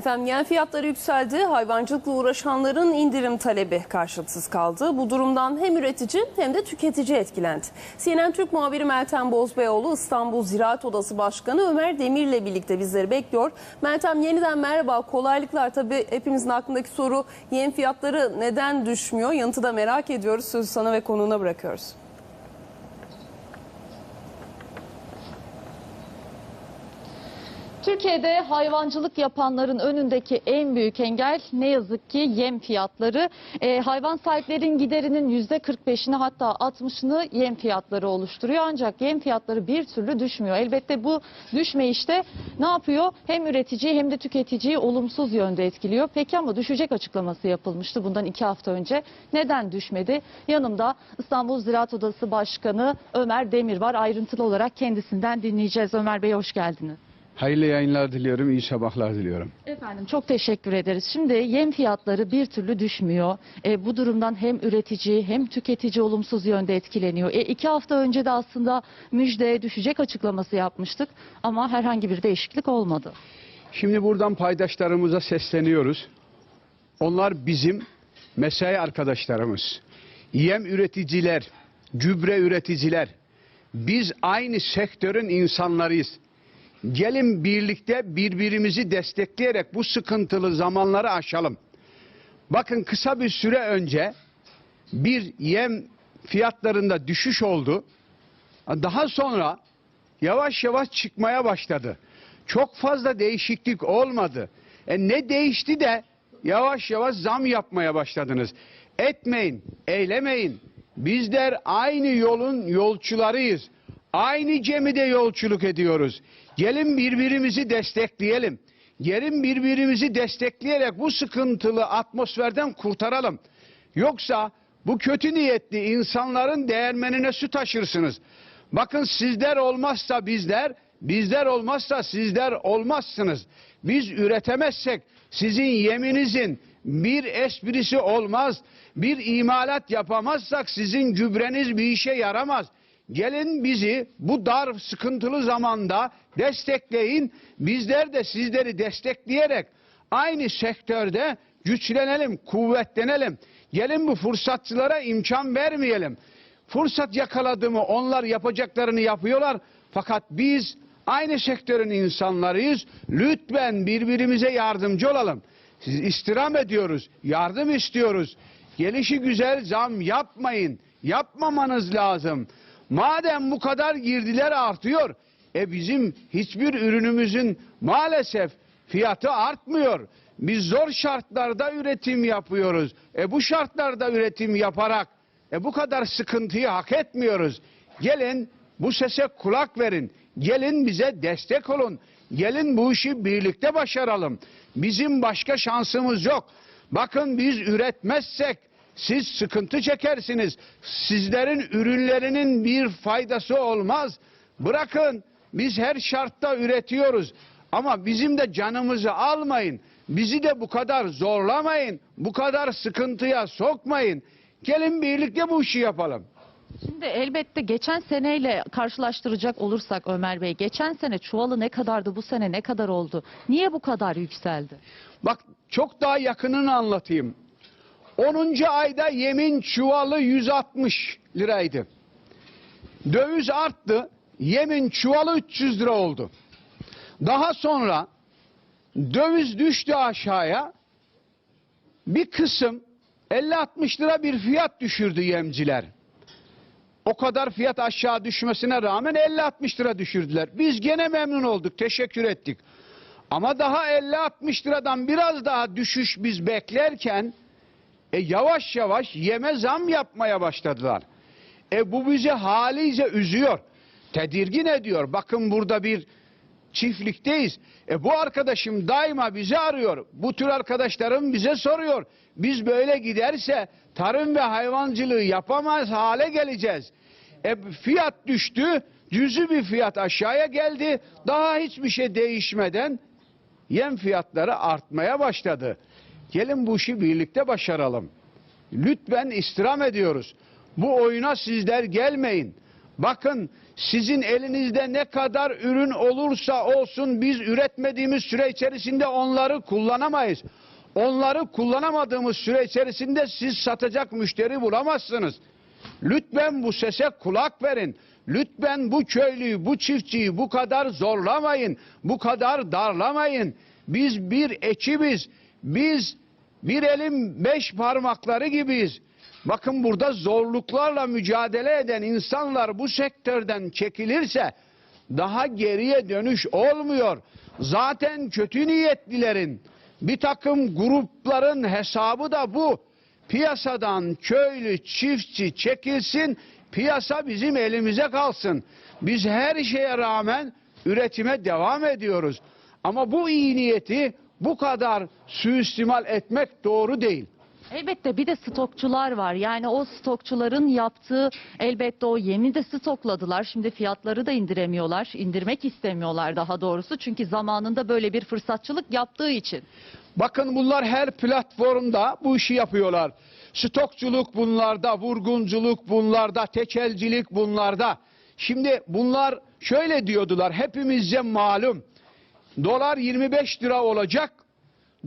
Efendim yem fiyatları yükseldi. Hayvancılıkla uğraşanların indirim talebi karşılıksız kaldı. Bu durumdan hem üretici hem de tüketici etkilendi. CNN Türk muhabiri Meltem Bozbeyoğlu İstanbul Ziraat Odası Başkanı Ömer Demir'le birlikte bizleri bekliyor. Meltem yeniden merhaba. Kolaylıklar tabii hepimizin aklındaki soru yem fiyatları neden düşmüyor? Yanıtı da merak ediyoruz. Sözü sana ve konuğuna bırakıyoruz. Türkiye'de hayvancılık yapanların önündeki en büyük engel ne yazık ki yem fiyatları. Ee, hayvan sahiplerinin giderinin %45'ini hatta 60'ını yem fiyatları oluşturuyor. Ancak yem fiyatları bir türlü düşmüyor. Elbette bu düşme işte ne yapıyor? Hem üreticiyi hem de tüketiciyi olumsuz yönde etkiliyor. Peki ama düşecek açıklaması yapılmıştı bundan iki hafta önce. Neden düşmedi? Yanımda İstanbul Ziraat Odası Başkanı Ömer Demir var. Ayrıntılı olarak kendisinden dinleyeceğiz. Ömer Bey hoş geldiniz. Hayırlı yayınlar diliyorum, iyi sabahlar diliyorum. Efendim çok teşekkür ederiz. Şimdi yem fiyatları bir türlü düşmüyor. E, bu durumdan hem üretici hem tüketici olumsuz yönde etkileniyor. E, iki hafta önce de aslında müjde düşecek açıklaması yapmıştık ama herhangi bir değişiklik olmadı. Şimdi buradan paydaşlarımıza sesleniyoruz. Onlar bizim mesai arkadaşlarımız. Yem üreticiler, gübre üreticiler. Biz aynı sektörün insanlarıyız. Gelin birlikte birbirimizi destekleyerek bu sıkıntılı zamanları aşalım. Bakın kısa bir süre önce bir yem fiyatlarında düşüş oldu. Daha sonra yavaş yavaş çıkmaya başladı. Çok fazla değişiklik olmadı. E ne değişti de yavaş yavaş zam yapmaya başladınız. Etmeyin, eylemeyin. Bizler aynı yolun yolcularıyız. Aynı gemide yolculuk ediyoruz. Gelin birbirimizi destekleyelim. Gelin birbirimizi destekleyerek bu sıkıntılı atmosferden kurtaralım. Yoksa bu kötü niyetli insanların değermenine su taşırsınız. Bakın sizler olmazsa bizler, bizler olmazsa sizler olmazsınız. Biz üretemezsek sizin yeminizin bir esprisi olmaz. Bir imalat yapamazsak sizin gübreniz bir işe yaramaz. Gelin bizi bu dar sıkıntılı zamanda destekleyin. Bizler de sizleri destekleyerek aynı sektörde güçlenelim, kuvvetlenelim. Gelin bu fırsatçılara imkan vermeyelim. Fırsat yakaladı mı onlar yapacaklarını yapıyorlar. Fakat biz aynı sektörün insanlarıyız. Lütfen birbirimize yardımcı olalım. Siz istirham ediyoruz, yardım istiyoruz. Gelişi güzel zam yapmayın. Yapmamanız lazım. Madem bu kadar girdiler artıyor, e bizim hiçbir ürünümüzün maalesef fiyatı artmıyor. Biz zor şartlarda üretim yapıyoruz. E bu şartlarda üretim yaparak e bu kadar sıkıntıyı hak etmiyoruz. Gelin bu sese kulak verin. Gelin bize destek olun. Gelin bu işi birlikte başaralım. Bizim başka şansımız yok. Bakın biz üretmezsek siz sıkıntı çekersiniz. Sizlerin ürünlerinin bir faydası olmaz. Bırakın biz her şartta üretiyoruz. Ama bizim de canımızı almayın. Bizi de bu kadar zorlamayın. Bu kadar sıkıntıya sokmayın. Gelin birlikte bu işi yapalım. Şimdi elbette geçen seneyle karşılaştıracak olursak Ömer Bey, geçen sene çuvalı ne kadardı, bu sene ne kadar oldu? Niye bu kadar yükseldi? Bak çok daha yakınını anlatayım. 10. ayda yemin çuvalı 160 liraydı. Döviz arttı. Yemin çuvalı 300 lira oldu. Daha sonra döviz düştü aşağıya. Bir kısım 50-60 lira bir fiyat düşürdü yemciler. O kadar fiyat aşağı düşmesine rağmen 50-60 lira düşürdüler. Biz gene memnun olduk, teşekkür ettik. Ama daha 50-60 liradan biraz daha düşüş biz beklerken e yavaş yavaş yeme zam yapmaya başladılar. E bu bizi haliyle üzüyor. Tedirgin ediyor. Bakın burada bir çiftlikteyiz. E bu arkadaşım daima bizi arıyor. Bu tür arkadaşlarım bize soruyor. Biz böyle giderse tarım ve hayvancılığı yapamaz hale geleceğiz. E fiyat düştü. Cüzü bir fiyat aşağıya geldi. Daha hiçbir şey değişmeden yem fiyatları artmaya başladı. Gelin bu işi birlikte başaralım. Lütfen istirham ediyoruz. Bu oyuna sizler gelmeyin. Bakın Sizin elinizde ne kadar ürün olursa olsun biz üretmediğimiz süre içerisinde onları kullanamayız. Onları kullanamadığımız süre içerisinde siz satacak müşteri bulamazsınız. Lütfen bu sese kulak verin. Lütfen bu köylüyü, bu çiftçiyi bu kadar zorlamayın. Bu kadar darlamayın. Biz bir ekibiz. Biz bir elin beş parmakları gibiyiz. Bakın burada zorluklarla mücadele eden insanlar bu sektörden çekilirse daha geriye dönüş olmuyor. Zaten kötü niyetlilerin bir takım grupların hesabı da bu. Piyasadan köylü çiftçi çekilsin, piyasa bizim elimize kalsın. Biz her şeye rağmen üretime devam ediyoruz. Ama bu iyi niyeti bu kadar suistimal etmek doğru değil. Elbette bir de stokçular var. Yani o stokçuların yaptığı elbette o yemi de stokladılar. Şimdi fiyatları da indiremiyorlar. indirmek istemiyorlar daha doğrusu. Çünkü zamanında böyle bir fırsatçılık yaptığı için. Bakın bunlar her platformda bu işi yapıyorlar. Stokçuluk bunlarda, vurgunculuk bunlarda, tekelcilik bunlarda. Şimdi bunlar şöyle diyordular hepimizce malum. Dolar 25 lira olacak.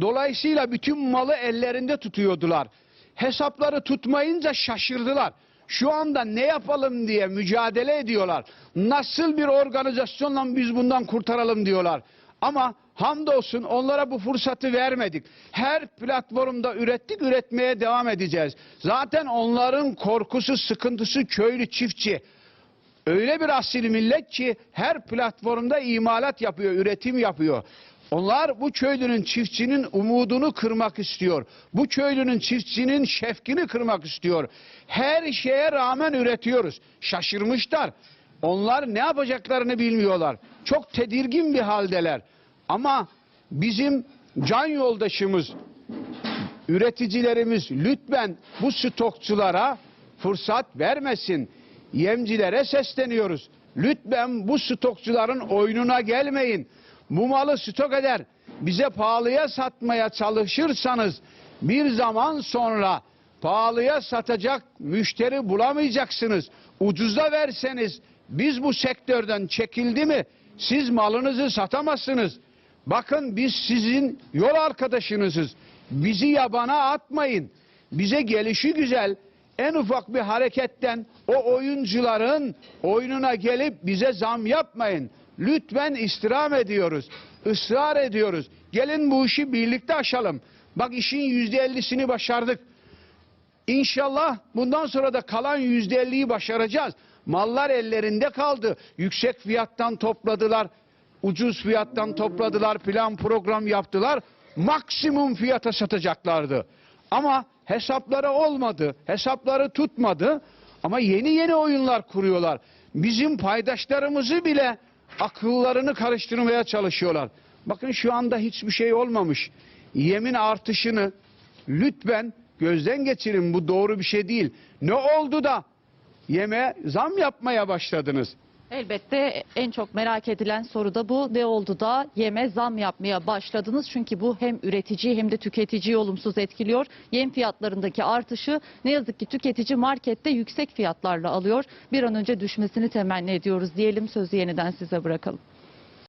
Dolayısıyla bütün malı ellerinde tutuyordular. Hesapları tutmayınca şaşırdılar. Şu anda ne yapalım diye mücadele ediyorlar. Nasıl bir organizasyonla biz bundan kurtaralım diyorlar. Ama hamdolsun onlara bu fırsatı vermedik. Her platformda ürettik, üretmeye devam edeceğiz. Zaten onların korkusu, sıkıntısı köylü, çiftçi. Öyle bir asil millet ki her platformda imalat yapıyor, üretim yapıyor. Onlar bu köylünün çiftçinin umudunu kırmak istiyor. Bu köylünün çiftçinin şefkini kırmak istiyor. Her şeye rağmen üretiyoruz. Şaşırmışlar. Onlar ne yapacaklarını bilmiyorlar. Çok tedirgin bir haldeler. Ama bizim can yoldaşımız, üreticilerimiz lütfen bu stokçulara fırsat vermesin. Yemcilere sesleniyoruz. Lütfen bu stokçuların oyununa gelmeyin. Bu malı stok eder. Bize pahalıya satmaya çalışırsanız bir zaman sonra pahalıya satacak müşteri bulamayacaksınız. Ucuza verseniz biz bu sektörden çekildi mi siz malınızı satamazsınız. Bakın biz sizin yol arkadaşınızız. Bizi yabana atmayın. Bize gelişi güzel en ufak bir hareketten o oyuncuların oyununa gelip bize zam yapmayın. Lütfen istirham ediyoruz. ısrar ediyoruz. Gelin bu işi birlikte aşalım. Bak işin yüzde ellisini başardık. İnşallah bundan sonra da kalan yüzde elliyi başaracağız. Mallar ellerinde kaldı. Yüksek fiyattan topladılar. Ucuz fiyattan topladılar. Plan program yaptılar. Maksimum fiyata satacaklardı. Ama hesapları olmadı. Hesapları tutmadı. Ama yeni yeni oyunlar kuruyorlar. Bizim paydaşlarımızı bile akıllarını karıştırmaya çalışıyorlar. Bakın şu anda hiçbir şey olmamış. Yemin artışını lütfen gözden geçirin. Bu doğru bir şey değil. Ne oldu da yeme zam yapmaya başladınız? Elbette en çok merak edilen soru da bu. Ne oldu da yeme zam yapmaya başladınız? Çünkü bu hem üretici hem de tüketiciyi olumsuz etkiliyor. Yem fiyatlarındaki artışı ne yazık ki tüketici markette yüksek fiyatlarla alıyor. Bir an önce düşmesini temenni ediyoruz diyelim. Sözü yeniden size bırakalım.